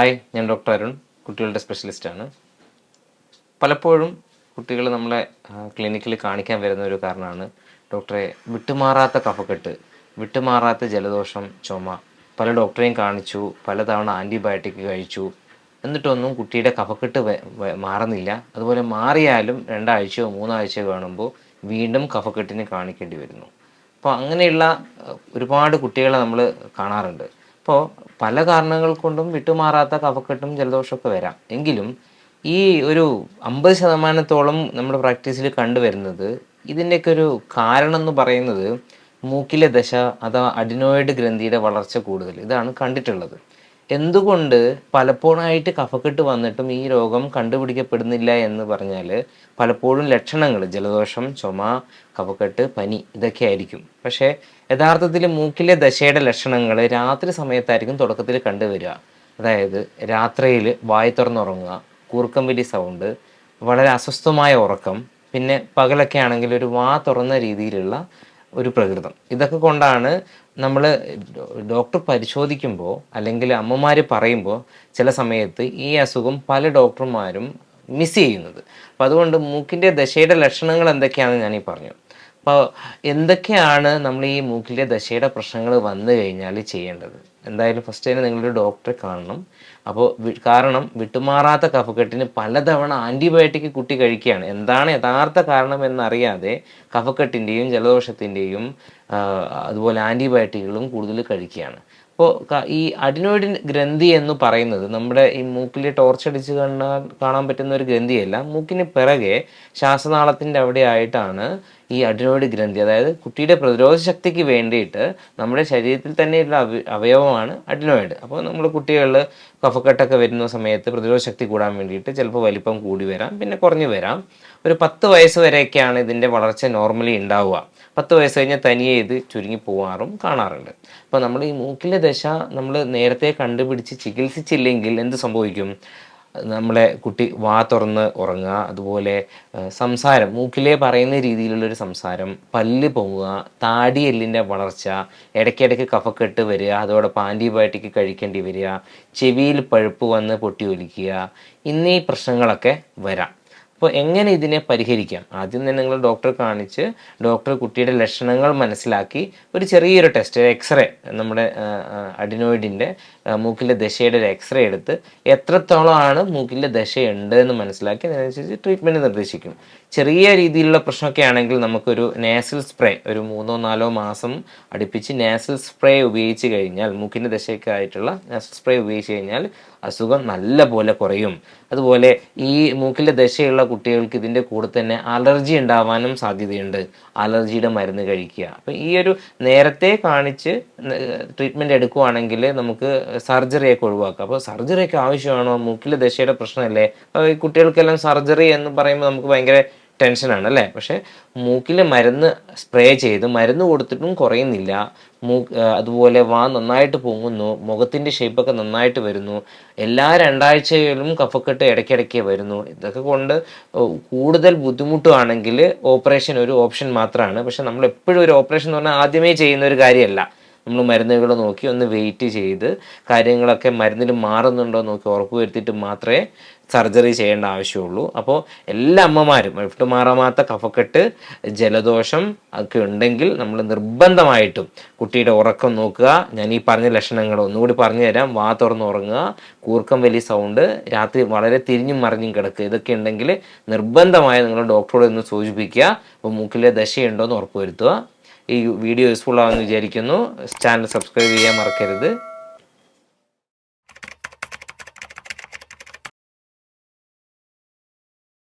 Hi ഞാൻ doctor Arun കുട്ടികളുടെ സ്പെഷ്യലിസ്റ്റാണ് പലപ്പോഴും കുട്ടികൾ നമ്മളെ ക്ലിനിക്കിൽ കാണിക്കാൻ വരുന്ന ഒരു കാരണമാണ് ഡോക്ടറെ വിട്ടുമാറാത്ത കഫക്കെട്ട് വിട്ടുമാറാത്ത ജലദോഷം ചുമ. പല ഡോക്ടറെയും കാണിച്ചു പലതവണ ആന്റിബയോട്ടിക് കഴിച്ചു. എന്നിട്ടൊന്നും കുട്ടിയുടെ കഫക്കെട്ട് മാറുന്നില്ല. അതുപോലെ മാറിയാലും രണ്ടാഴ്ചയോ മൂന്നാഴ്ചയോ കാണുമ്പോൾ വീണ്ടും കഫക്കെട്ടിനെ കാണിക്കേണ്ടി വരുന്നു. അപ്പോൾ അങ്ങനെയുള്ള ഒരുപാട് കുട്ടികളെ നമ്മൾ കാണാറുണ്ട്. അപ്പോൾ പല കാരണങ്ങൾ കൊണ്ടും വിട്ടുമാറാത്ത കഫക്കെട്ടും ജലദോഷമൊക്കെ വരാം. എങ്കിലും ഈ ഒരു അമ്പത് ശതമാനത്തോളം നമ്മുടെ പ്രാക്ടീസിൽ കണ്ടുവരുന്നത് ഇതിന്റെയൊക്കെ ഒരു കാരണം എന്ന് പറയുന്നത് മൂക്കിലെ ദശ അഥവാ അഡിനോയിഡ് ഗ്രന്ഥിയുടെ വളർച്ച കൂടുതൽ. ഇതാണ് കണ്ടിട്ടുള്ളത്. എന്തുകൊണ്ട് പലപ്പോഴായിട്ട് കഫക്കെട്ട് വന്നിട്ടും ഈ രോഗം കണ്ടുപിടിക്കപ്പെടുന്നില്ല എന്ന് പറഞ്ഞാൽ പലപ്പോഴും ലക്ഷണങ്ങൾ ജലദോഷം ചുമ കഫക്കെട്ട് പനി ഇതൊക്കെ ആയിരിക്കും. പക്ഷേ യഥാർത്ഥത്തിൽ മൂക്കിലെ ദശയുടെ ലക്ഷണങ്ങൾ രാത്രി സമയത്തായിരിക്കും തുടക്കത്തിൽ കണ്ടുവരിക. അതായത് രാത്രിയിൽ വായി തുറന്നുറങ്ങുക കൂർക്കം വലി സൗണ്ട് വളരെ അസ്വസ്ഥമായ ഉറക്കം പിന്നെ പകലൊക്കെ ആണെങ്കിൽ ഒരു വാ തുറന്ന രീതിയിലുള്ള ഒരു പ്രകൃതം. ഇതൊക്കെ കൊണ്ടാണ് നമ്മൾ ഡോക്ടർ പരിശോധിക്കുമ്പോൾ അല്ലെങ്കിൽ അമ്മമാർ പറയുമ്പോൾ ചില സമയത്ത് ഈ അസുഖം പല ഡോക്ടർമാരും മിസ് ചെയ്യുന്നത്. അപ്പം അതുകൊണ്ട് മൂക്കിന്റെ ദശയുടെ ലക്ഷണങ്ങൾ എന്തൊക്കെയാണെന്ന് ഞാൻ ഈ പറഞ്ഞു. അപ്പോൾ എന്തൊക്കെയാണ് നമ്മൾ ഈ മൂക്കിലെ ദശയുടെ പ്രശ്നങ്ങൾ വന്നു കഴിഞ്ഞാൽ ചെയ്യേണ്ടത്? എന്തായാലും ഫസ്റ്റ് തന്നെ നിങ്ങളൊരു ഡോക്ടറെ കാണണം. അപ്പോൾ കാരണം വിട്ടുമാറാത്ത കഫക്കെട്ടിന് പലതവണ ആന്റിബയോട്ടിക് കുട്ടി കഴിക്കുകയാണ്. എന്താണ് യഥാർത്ഥ കാരണം എന്നറിയാതെ കഫക്കെട്ടിന്റെയും ജലദോഷത്തിന്റെയും അതുപോലെ ആന്റിബയോട്ടിക്കുകളും കൂടുതൽ കഴിക്കുകയാണ്. അപ്പോൾ ഈ അഡിനോയിഡ് ഗ്രന്ഥി എന്ന് പറയുന്നത് നമ്മുടെ ഈ മൂക്കിൽ ടോർച്ച് അടിച്ച് കാണാൻ പറ്റുന്ന ഒരു ഗ്രന്ഥിയല്ല. മൂക്കിന് പിറകെ ശ്വാസനാളത്തിന്റെ അവിടെ ആയിട്ടാണ് ഈ അഡിനോയിഡ് ഗ്രന്ഥി അതായത് കുട്ടിയുടെ പ്രതിരോധ ശക്തിക്ക് വേണ്ടിയിട്ട് നമ്മുടെ ശരീരത്തിൽ തന്നെയുള്ള അവ അവയവമാണ് അഡിനോയിഡ് അപ്പോൾ നമ്മൾ കുട്ടികളിൽ കഫക്കെട്ടൊക്കെ വരുന്ന സമയത്ത് പ്രതിരോധ ശക്തി കൂടാൻ വേണ്ടിയിട്ട് ചിലപ്പോൾ വലിപ്പം കൂടി വരാം പിന്നെ കുറഞ്ഞു വരാം. ഒരു പത്ത് വയസ്സ് വരെയൊക്കെയാണ് ഇതിന്റെ വളർച്ച നോർമലി ഉണ്ടാവുക. പത്ത് വയസ്സ് കഴിഞ്ഞാൽ തനിയെ ഇത് ചുരുങ്ങി പോവാറും കാണാറുണ്ട്. അപ്പോൾ നമ്മൾ ഈ മൂക്കിലെ ദശ നമ്മൾ നേരത്തെ കണ്ടുപിടിച്ച് ചികിത്സിച്ചില്ലെങ്കിൽ എന്ത് സംഭവിക്കും? നമ്മളെ കുട്ടി വാ തുറന്ന് ഉറങ്ങുക അതുപോലെ സംസാരം മൂക്കിലേ പറയുന്ന രീതിയിലുള്ളൊരു സംസാരം പല്ല് പോവുക താടി എല്ലിന്റെ വളർച്ച ഇടയ്ക്കിടയ്ക്ക് കഫക്കെട്ട് വരിക അതോടെ ആന്റിബയോട്ടിക് കഴിക്കേണ്ടി വരിക ചെവിയിൽ പഴുപ്പ് വന്ന് പൊട്ടി ഒലിക്കുക എന്നീ പ്രശ്നങ്ങളൊക്കെ വരാം. അപ്പോൾ എങ്ങനെ ഇതിനെ പരിഹരിക്കാം? ആദ്യം തന്നെ നിങ്ങൾ ഡോക്ടറെ കാണിച്ച് ഡോക്ടർ കുട്ടിയുടെ ലക്ഷണങ്ങൾ മനസ്സിലാക്കി ഒരു ചെറിയൊരു ടെസ്റ്റ് എക്സ്റേ നമ്മുടെ അഡിനോയിഡിന്റെ മൂക്കിലെ ദശയുടെ ഒരു എക്സ്റേ എടുത്ത് എത്രത്തോളമാണ് മൂക്കിലെ ദശയുണ്ട് എന്ന് മനസ്സിലാക്കി അതിനനുസരിച്ച് ട്രീറ്റ്മെന്റ് നിർദ്ദേശിക്കും. ചെറിയ രീതിയിലുള്ള പ്രശ്നമൊക്കെ ആണെങ്കിൽ നമുക്കൊരു നാസൽ സ്പ്രേ ഒരു മൂന്നോ നാലോ മാസം അടുപ്പിച്ച് നാസൽ സ്പ്രേ ഉപയോഗിച്ച് കഴിഞ്ഞാൽ മൂക്കിന്റെ ദശയൊക്കെ ആയിട്ടുള്ള നാസൽ സ്പ്രേ ഉപയോഗിച്ച് കഴിഞ്ഞാൽ അസുഖം നല്ല പോലെ കുറയും. അതുപോലെ ഈ മൂക്കിലെ ദശയുള്ള കുട്ടികൾക്ക് ഇതിന്റെ കൂടെ തന്നെ അലർജി ഉണ്ടാവാനും സാധ്യതയുണ്ട്. അലർജിയുടെ മരുന്ന് കഴിക്കുക. അപ്പം ഈ ഒരു നേരത്തെ കാണിച്ച് ട്രീറ്റ്മെന്റ് എടുക്കുവാണെങ്കിൽ നമുക്ക് സർജറിയൊക്കെ ഒഴിവാക്കാം. അപ്പോൾ സർജറിയൊക്കെ ആവശ്യമാണോ? മൂക്കിലെ ദശയുടെ പ്രശ്നമല്ലേ? ഈ കുട്ടികൾക്കെല്ലാം സർജറി എന്ന് പറയുമ്പോൾ നമുക്ക് ഭയങ്കര ടെൻഷനാണ് അല്ലേ? പക്ഷേ മൂക്കിൽ മരുന്ന് സ്പ്രേ ചെയ്ത് മരുന്ന് കൊടുത്തിട്ടും കുറയുന്നില്ല. മൂ അതുപോലെ വാ നന്നായിട്ട് പൊങ്ങുന്നു മുഖത്തിന്റെ ഷേപ്പൊക്കെ നന്നായിട്ട് വരുന്നു എല്ലാ രണ്ടാഴ്ചയിലും കഫക്കെട്ട് ഇടയ്ക്കിടയ്ക്ക് വരുന്നു. ഇതൊക്കെ കൊണ്ട് കൂടുതൽ ബുദ്ധിമുട്ടുവാണെങ്കിൽ ഓപ്പറേഷൻ ഒരു ഓപ്ഷൻ മാത്രമാണ് പക്ഷെ നമ്മൾ എപ്പോഴും ഒരു ഓപ്പറേഷൻ എന്ന് പറഞ്ഞാൽ ആദ്യമേ ചെയ്യുന്ന ഒരു കാര്യമല്ല. നമ്മൾ മരുന്നുകൾ നോക്കി ഒന്ന് വെയിറ്റ് ചെയ്ത് കാര്യങ്ങളൊക്കെ മരുന്നിൽ മാറുന്നുണ്ടോ നോക്കി ഉറപ്പ് വരുത്തിയിട്ട് മാത്രമേ സർജറി ചെയ്യേണ്ട ആവശ്യമുള്ളൂ. അപ്പോൾ എല്ലാ അമ്മമാരും വിട്ടുമാറാത്ത കഫക്കെട്ട് ജലദോഷം ഒക്കെ ഉണ്ടെങ്കിൽ നമ്മൾ നിർബന്ധമായിട്ടും കുട്ടിയുടെ ഉറക്കം നോക്കുക. ഞാൻ ഈ പറഞ്ഞ ലക്ഷണങ്ങൾ ഒന്നുകൂടി പറഞ്ഞു തരാം. വാ തുറന്ന് ഉറങ്ങുക. കൂർക്കം വലിയ സൗണ്ട്. രാത്രി വളരെ തിരിഞ്ഞും മറിഞ്ഞും കിടക്കുക. ഇതൊക്കെ ഉണ്ടെങ്കിൽ നിർബന്ധമായി നിങ്ങൾ ഡോക്ടറോട് ഒന്ന് സൂചിപ്പിക്കുക. അപ്പോൾ മൂക്കിലെ ദശയുണ്ടോ എന്ന് ഉറപ്പ് വരുത്തുക. ഈ വീഡിയോ യൂസ്ഫുൾ ആണെന്ന് വിചാരിക്കുന്നു. ചാനൽ സബ്സ്ക്രൈബ് ചെയ്യാൻ മറക്കരുത്.